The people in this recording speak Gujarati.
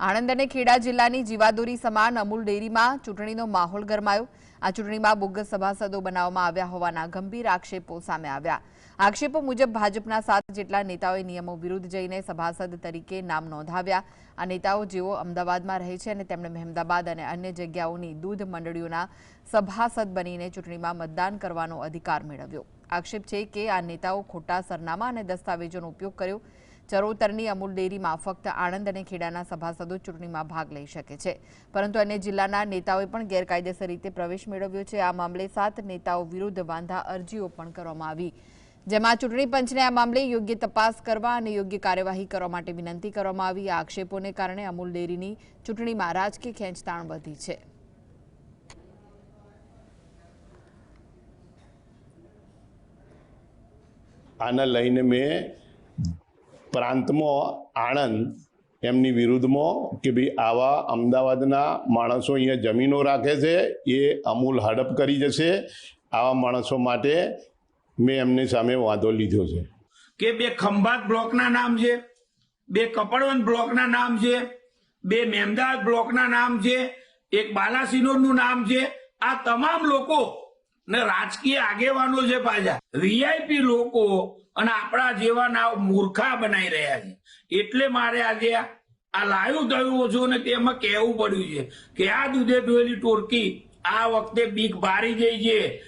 આણંદ અને ખેડા જિલ્લાની જીવાદોરી સમાન અમૂલ ડેરીમાં ચૂંટણીનો માહોલ ગરમાયો. આ ચૂંટણીમાં બોગસ સભાસદો બનાવવામાં આવ્યા હોવાના ગંભીર આક્ષેપો સામે આવ્યા. આક્ષેપો મુજબ ભાજપના સાત જેટલા નેતાઓએ નિયમો વિરુદ્ધ જઈને સભાસદ તરીકે નામ નોંધાવ્યા. આ નેતાઓ જેઓ અમદાવાદમાં રહે છે અને તેમણે મહેમદાબાદ અને અન્ય જગ્યાઓની દૂધ મંડળીઓના સભાસદ બનીને ચૂંટણીમાં મતદાન કરવાનો અધિકાર મેળવ્યો. આક્ષેપ છે કે આ નેતાઓ ખોટા સરનામા અને દસ્તાવેજોનો ઉપયોગ કર્યો. ચરોતરની અમૂલ ડેરીમાં ફક્ત આણંદ અને ખેડાના સભાસદો ચૂંટણીમાં ભાગ લઈ શકે છે. પરંતુ અન્ય જિલ્લાના નેતાઓએ પણ ગેરકાયદેસર રીતે પ્રવેશ મેળવ્યો છે. આ મામલે સાત નેતાઓ વિરુદ્ધ વાંધા અરજીઓ પણ કરવામાં આવી. જેમાં ચૂંટણી પંચને આ મામલે યોગ્ય તપાસ કરવા અને યોગ્ય કાર્યવાહી કરવા માટે વિનંતી કરવામાં આવી. આ આક્ષેપોને કારણે અમૂલ ડેરીની ચૂંટણીમાં રાજકીય ખેંચતાણ વધી છે. આને લઈને મેં પ્રાંતમાં આણંદ, એમની વિરુદ્ધમાં કે ભાઈ આવા અમદાવાદના માણસો અહીંયા જમીનો રાખે છે, એ અમૂલ હડપ કરી જશે. આવા માણસો માટે મેં એમની સામે વાંધો લીધો છે. કે બે ખંભાત બ્લોકના નામ છે, બે કપડવંત બ્લોકના નામ છે, બે મેમદાવાદ બ્લોકના નામ છે, એક બાલાસિનોરનું નામ છે. આ તમામ લોકો ને રાજકીય આગેવાનો છે પાછા. વીઆઈપી લોકો અને આપણા જેવા ના મૂર્ખા બનાવી રહ્યા છે. એટલે મારે આજે આ- લાયું થયું છું ને તેમાં કહેવું પડ્યું છે કે આ દૂધે ડોયેલી ટોરકી આ વખતે બીક ભારી ગઈ છે.